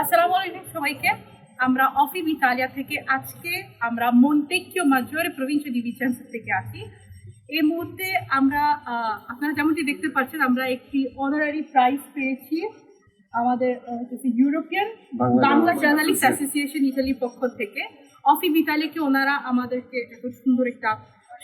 আসসালামু আলাইকুম সবাইকে। আমরা অফিব ইতালিয়া থেকে আজকে আমরা মন্টেকিও মাজোরে প্রভিন্সিয়া ডিভিশন থেকে আসি এই মুহূর্তে আমরা আপনারা যেমনটি দেখতে পাচ্ছেন আমরা একটি অনারারি প্রাইজ পেয়েছি আমাদের ইউরোপিয়ান বাংলা জার্নালিস্ট অ্যাসোসিয়েশন ইতালির পক্ষ থেকে। অফিব ইতালিয়াকে ওনারা আমাদেরকে এত সুন্দর একটা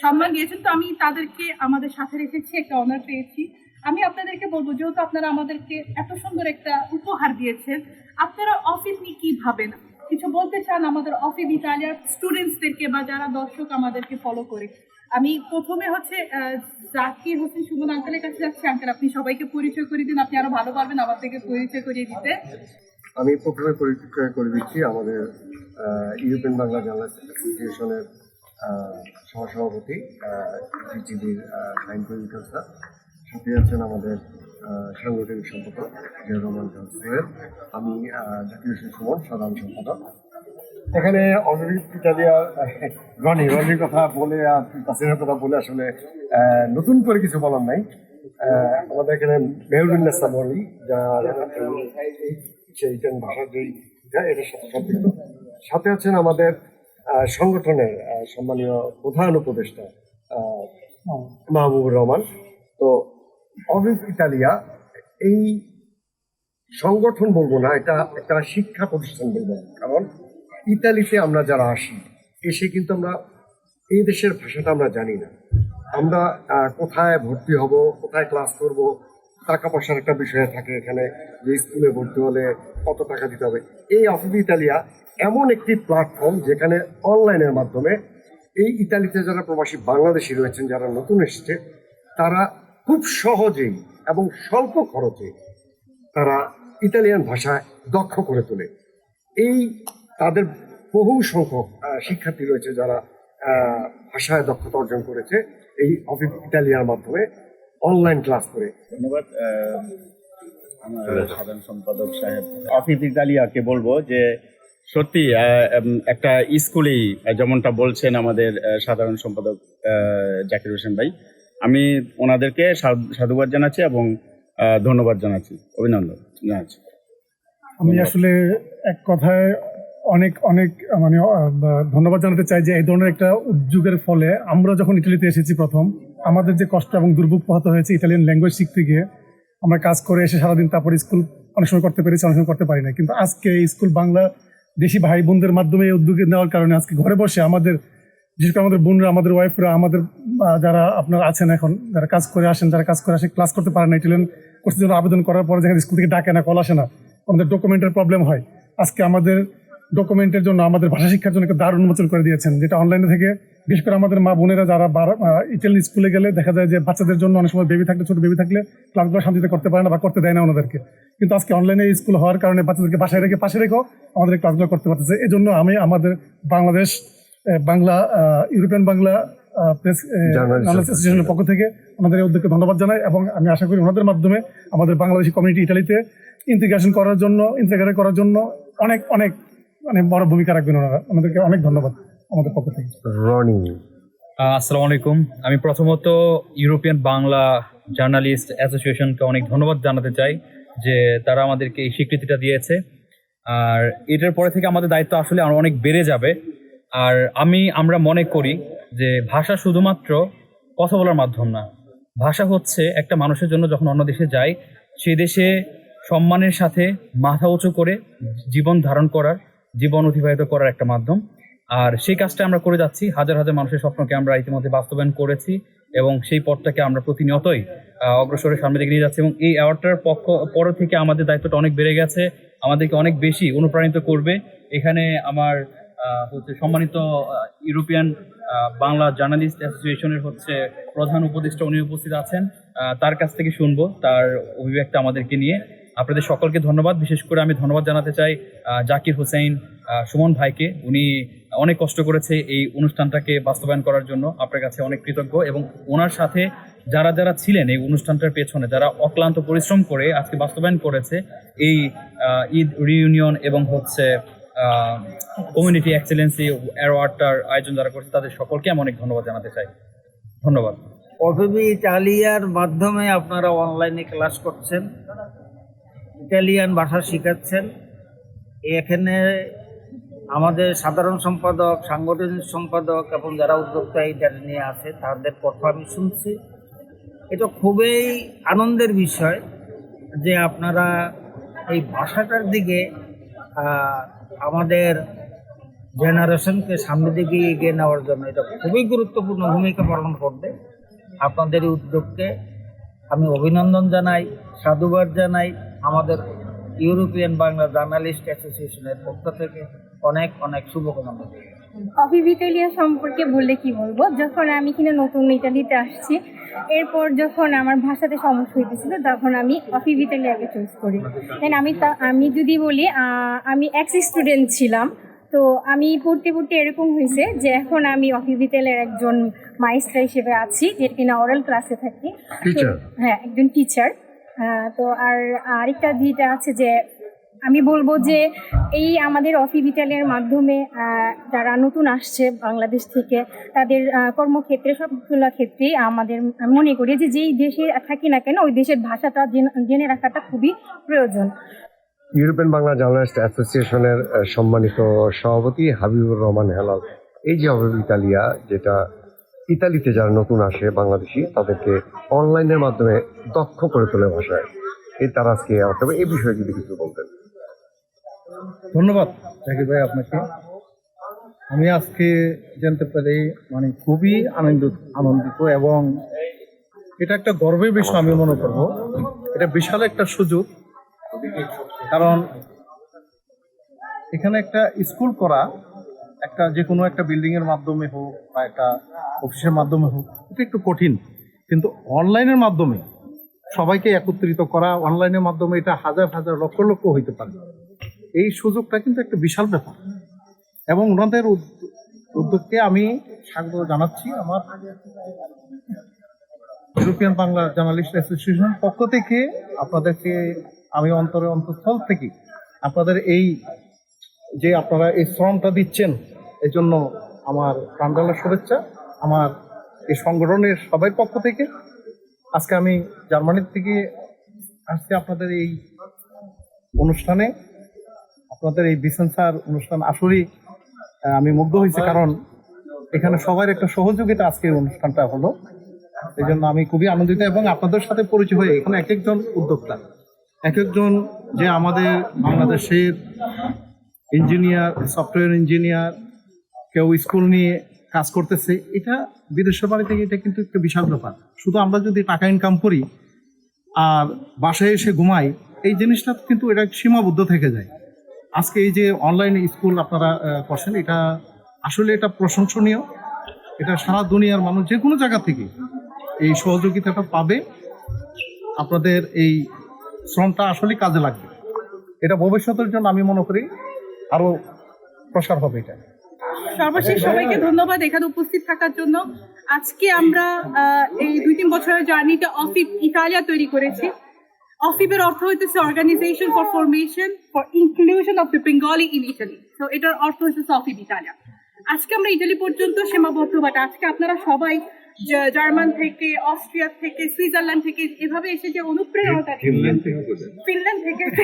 সম্মান দিয়েছেন। তো আমি তাদেরকে আমাদের সাথে রেখেছি একটা অনার পেয়েছি। আমি আপনাদেরকে বলব, যেহেতু আপনারা আমাদেরকে এত সুন্দর একটা উপহার দিয়েছেন, আপনারা অফিস নিয়ে কি ভাবেন? কিছু বলতে চান আমাদের অফিস ইতালিয়ার স্টুডেন্টসদেরকে বা যারা দর্শক আমাদেরকে ফলো করে? আমি প্রথমে হচ্ছে জাকির হোসেন সুমন আঙ্কেলের কাছে যাচ্ছি। আঙ্কেল, আপনি সবাইকে পরিচয় করে দিন। আপনি আরও ভালো পারবেন আমার থেকে পরিচয় করিয়ে দিতে। আমি প্রথমে পরিচয় করে দিচ্ছি আমাদের ইউরোপিয়ান বাংলা জার্নালিস্ট অ্যাসোসিয়েশনের সহসভাপতি জিজিবির সাথে আছেন আমাদের সাংগঠনিক সম্পাদক জিয়া রহমান সোহেল। আমি জাকির হোসেন সুমন, সাধারণ সম্পাদক। এখানে অলরেডি রনি, রনির কথা বলে আর তাসিনের কথা বলে আসলে নতুন করে কিছু বলার নাই। আমাদের এখানে মেহরুন্নেসা রনি, যার সেই ভাষার যেই এটা এটার সাথে সম্পৃক্ত। সাথে আছেন আমাদের সংগঠনের সম্মানীয় প্রধান উপদেষ্টা মাহবুবুর রহমান। তো অফিস ইতালিয়া, এই সংগঠন বলব না, এটা একটা শিক্ষা প্রতিষ্ঠান বলব। কারণ ইতালিতে আমরা যারা আসি, এসে কিন্তু আমরা এই দেশের ভাষাটা আমরা জানি না। আমরা কোথায় ভর্তি হব, কোথায় ক্লাস করব, টাকা পয়সার একটা বিষয় থাকে এখানে, যে স্কুলে ভর্তি হলে কত টাকা দিতে হবে। এই অফিস ইতালিয়া এমন একটি প্ল্যাটফর্ম যেখানে অনলাইনের মাধ্যমে এই ইতালিতে যারা প্রবাসী বাংলাদেশি রয়েছেন, যারা নতুন এসছে, তারা খুব সহজেই এবং স্বল্প খরচে তারা ইতালিয়ান ভাষায় দক্ষ করে তোলে। এই তাদের বহু সংখ্যক শিক্ষার্থী রয়েছে যারা ভাষায় দক্ষতা অর্জন করেছে এই অফিস ইতালিয়ার মাধ্যমে অনলাইন ক্লাস করে। ধন্যবাদ সাধারণ সম্পাদক সাহেব। অফিস ইতালিয়াকে বলব যে, সত্যি একটা স্কুলেই যেমনটা বলছেন আমাদের সাধারণ সম্পাদক জাকির হোসেন ভাই আমি ওনাদেরকে সাধু- সাধুবাদ জানাচ্ছি এবং ধন্যবাদ জানাচ্ছি। অভিনন্দন। জানাচ্ছি। আমি আসলে এক কথায় অনেক অনেক মানে ধন্যবাদ জানাতে চাই যে এই ধরনের একটা উদ্যোগের ফলে আমরা যখন ইটালিতে এসেছি প্রথম আমাদের যে কষ্ট এবং দুর্ভোগ পোহাতে হয়েছে ইটালিয়ান ল্যাঙ্গুয়েজ শিখতে গিয়ে আমরা কাজ করে এসে সারাদিন তারপর স্কুল অনেক সময় করতে পেরেছি অনেক সময় করতে পারি না কিন্তু আজকে স্কুল বাংলা দেশি ভাই বোনদের মাধ্যমে এই উদ্যোগে নেওয়ার কারণে আজকে ঘরে বসে আমাদের বিশেষ করে আমাদের বোনরা, আমাদের ওয়াইফরা আমাদের যারা আপনারা আছেন এখন, যারা কাজ করে আসেন, যারা কাজ করে আসে ক্লাস করতে পারেন না ইটালিয়ান কোর্সের জন্য আবেদন করার পরে যেখানে স্কুল থেকে ডাকে না কল আসে না, আমাদের ডকুমেন্টের প্রবলেম হয়। আজকে আমাদের ডকুমেন্টের জন্য আমাদের ভাষা শিক্ষার জন্য একটা দ্বার উন্মোচন করে দিয়েছেন, যেটা অনলাইনে থেকে বিশেষ করে আমাদের মা বোনেরা যারা ইটালি স্কুলে গেলে দেখা যায় যে বাচ্চাদের জন্য অনেক সময় বেবি থাকলে, ছোট বেবি থাকলে ক্লাসগুলো শান্তিতে করতে পারে না বা করতে দেয় না ওনাদেরকে। কিন্তু আজকে অনলাইনে স্কুল হওয়ার কারণে বাচ্চাদেরকে বাসায় রেখে, পাশে রেখেও আমাদের ক্লাসগুলো করতে পারতেছে। এই জন্য আমি, আমাদের বাংলাদেশ বাংলা ইউরোপিয়ান বাংলা প্রেস অ্যাসোসিয়েশনের পক্ষ থেকে ওনাদের এই উদ্যোগকে ধন্যবাদ জানাই এবং আমি আশা করি ওনাদের মাধ্যমে আমাদের বাংলাদেশি কমিউনিটি ইটালিতে ইন্টিগ্রেশন করার জন্য ইন্টিগ্রেট করার জন্য অনেক অনেক মানে বড় ভূমিকা রাখবেন ওনারা। আমাদেরকে অনেক ধন্যবাদ আমাদের পক্ষ থেকে। রনি। আসসালামু আলাইকুম। আমি প্রথমত ইউরোপিয়ান বাংলা জার্নালিস্ট অ্যাসোসিয়েশনকে অনেক ধন্যবাদ জানাতে চাই যে তারা আমাদেরকে এই স্বীকৃতিটা দিয়েছে। আর এটার পরে থেকে আমাদের দায়িত্ব আসলে আরও অনেক বেড়ে যাবে। আর আমি, আমরা মনে করি যে ভাষা শুধুমাত্র কথা বলার মাধ্যম না। ভাষা হচ্ছে একটা মানুষের জন্য যখন অন্য দেশে যায়, সে দেশে সম্মানের সাথে মাথা উঁচু করে জীবন ধারণ করার, জীবন অতিবাহিত করার একটা মাধ্যম। আর সেই কাজটা আমরা করে যাচ্ছি। হাজার হাজার মানুষের স্বপ্নকে আমরা ইতিমধ্যে বাস্তবায়ন করেছি এবং সেই পথটাকে আমরা প্রতিনিয়তই অগ্রসরের সামনে দিকে নিয়ে যাচ্ছি এবং এই অ্যাওয়ার্ডটার পক্ষ, পর থেকে আমাদের দায়িত্বটা অনেক বেড়ে গেছে। আমাদেরকে অনেক বেশি অনুপ্রাণিত করবে। এখানে আমার হচ্ছে সম্মানিত ইউরোপিয়ান বাংলা জার্নালিস্ট অ্যাসোসিয়েশনের হচ্ছে প্রধান উপদেষ্টা উনি উপস্থিত আছেন। তার কাছ থেকে শুনব তার অভিব্যক্তি আমাদেরকে নিয়ে। আপনাদের সকলকে ধন্যবাদ। বিশেষ করে আমি ধন্যবাদ জানাতে চাই জাকির হোসেন সুমন ভাইকে। উনি অনেক কষ্ট করেছে এই অনুষ্ঠানটাকে বাস্তবায়ন করার জন্য। আপনার কাছে অনেক কৃতজ্ঞ এবং ওনার সাথে যারা যারা ছিলেন এই অনুষ্ঠানটার পেছনে, যারা অক্লান্ত পরিশ্রম করে আজকে বাস্তবায়ন করেছে, এই ঈদ রিউনিয়ন এবং হচ্ছে কমিউনিটি এক্সেলেন্সি অ্যাওয়ার্ডটার আয়োজন যারা করছে, তাদের সকলকে আমি অনেক ধন্যবাদ জানাতে চাই। ধন্যবাদ। অফিবি ইটালিয়ার মাধ্যমে আপনারা অনলাইনে ক্লাস করছেন ইটালিয়ান ভাষা শেখাচ্ছেন। এখানে আমাদের সাধারণ সম্পাদক, সাংগঠনিক সম্পাদক এবং যারা উদ্যোক্তা এটা নিয়ে আছে, তাদের কথা আমি শুনছি। এটা খুবই আনন্দের বিষয় যে আপনারা এই ভাষাটার দিকে আমাদের জেনারেশনকে সামনের দিকে এগিয়ে নেওয়ার জন্য এটা খুবই গুরুত্বপূর্ণ ভূমিকা পালন করবে। আপনাদের উদ্যোগকে আমি অভিনন্দন জানাই, সাধুবাদ জানাই। আমাদের ইউরোপিয়ান বাংলা জার্নালিস্ট অ্যাসোসিয়েশনের পক্ষ থেকে অনেক অনেক শুভকামনা। করি অফিস ইটালিয়া সম্পর্কে বললে কি বলব? যখন আমি কিনা নতুন ইটালিতে আসছি এরপর যখন আমার ভাষাতে সমস্যা হইতেছিল তখন আমি অফিস ইটালিয়াকে চুজ করি। দেন আমি তা আমি যদি বলি আমি এক্স স্টুডেন্ট ছিলাম তো আমি পড়তে পড়তে এরকম হয়েছে যে এখন আমি অফিস ইটালিয়ার একজন মাইস্টার হিসেবে আছি যে কিনা অরাল ক্লাসে থাকি। হ্যাঁ একজন টিচার তো আর আরেকটা যেটা আছে যে আমি বলব যে এই আমাদের অফি বিদ্যালয়ের মাধ্যমে যারা নতুন আসছে বাংলাদেশ থেকে, তাদের কর্মক্ষেত্রে, সবগুলো ক্ষেত্রেই আমাদের, আমি মনে করি যে যেই দেশে থাকি না কেন, ওই দেশের ভাষাটা জেনে- রাখাটা খুবই প্রয়োজন। ইউরোপিয়ান বাংলা জার্নালিস্ট অ্যাসোসিয়েশনের সম্মানিত সভাপতি হাবিবুর রহমান হেলাল, এই যে অভিব ইতালিয়া যেটা ইতালিতে যারা নতুন আসে বাংলাদেশি, তাদেরকে অনলাইনের মাধ্যমে দক্ষ করে তোলে ভাষায়, এই তারা আজকে এই বিষয়ে যদি কিছু বলতেন। ধন্যবাদ, জাকির ভাই আপনাকে। আমি আজকে জানতে পারি মানে খুবই আনন্দিত আনন্দিত এবং এটা একটা গর্বের বিষয় আমি মনে করব। এটা বিশাল একটা সুযোগ, কারণ এখানে একটা স্কুল করা, একটা যে কোনো একটা বিল্ডিং এর মাধ্যমে হোক বা একটা অফিসের মাধ্যমে হোক, এটা একটু কঠিন। কিন্তু অনলাইনের মাধ্যমে সবাইকে একত্রিত করা অনলাইনের মাধ্যমে এটা হাজার হাজার, লক্ষ লক্ষ হইতে পারে। এই সুযোগটা কিন্তু একটা বিশাল ব্যাপার। এবং ওনাদের উদ- উদ্যোগকে আমি স্বাগত জানাচ্ছি আমার ইউরোপিয়ান বাংলা জার্নালিস্ট অ্যাসোসিয়েশনের পক্ষ থেকে। আপনাদেরকে আমি অন্তরে অন্তঃস্থল থেকে আপনাদের এই যে আপনারা এই শ্রমটা দিচ্ছেন এই জন্য আমার প্রাণডালার শুভেচ্ছা। আমার এই সংগঠনের সবাই পক্ষ থেকে। আজকে আমি জার্মানির থেকে আসছি আপনাদের এই অনুষ্ঠানে। আপনাদের এই বিসেন্সার অনুষ্ঠান আসলেই আমি মুগ্ধ হয়েছি কারণ এখানে সবার একটা সহযোগিতা আজকে এই অনুষ্ঠানটা হলো। এই জন্য আমি খুবই আনন্দিত এবং আপনাদের সাথে পরিচয় হয়ে এখানে এক একজন উদ্যোক্তা, এক একজন যে আমাদের বাংলাদেশের ইঞ্জিনিয়ার, সফটওয়্যার ইঞ্জিনিয়ার, কেউ স্কুল নিয়ে কাজ করতেছে, এটা বিদেশের বাড়িতে এটা কিন্তু একটা বিশাল ব্যাপার। শুধু আমরা যদি টাকা ইনকাম করি আর বাসায় এসে ঘুমাই, এই জিনিসটা কিন্তু এটা সীমাবদ্ধ থেকে যায়। আজকে এই যে অনলাইন স্কুল আপনারা করছেন, এটা আসলে এটা প্রশংসনীয়। এটা সারা দুনিয়ার মানুষ যে কোনো জায়গা থেকে এই সহযোগিতাটা পাবে। আপনাদের এই শ্রমটা আসলে কাজে লাগবে। এটা ভবিষ্যতের জন্য আমি মনে করি আরও প্রসার হবে এটা। সর্বশেষ সবাইকে ধন্যবাদ এখানে উপস্থিত থাকার জন্য। আজকে আমরা এই দুই তিন বছরের জার্নিটা অফিপ ইতালিয়া তৈরি করেছি। অফিপের অর্থ হইতেছে organization for formation for inclusion of the Bengali in Italy তো এটার অর্থ হচ্ছে অফিপ ইতালিয়া আজকে আমরা ইটালি পর্যন্ত সীমাবদ্ধ বাট আজকে আপনারা সবাই জার্মান থেকে অস্ট্রিয়া থেকে সুইজারল্যান্ড থেকে এভাবে এসে যে অনুপ্রেরণা ফিনল্যান্ড থেকে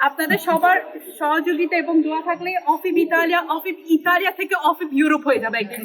আপনাদের সবার সহযোগিতা এবং দোয়া থাকলে অফিপ ইতালিয়া অফিপ ইতালিয়া থেকে অফিপ ইউরোপ হয়ে যাবে একদিন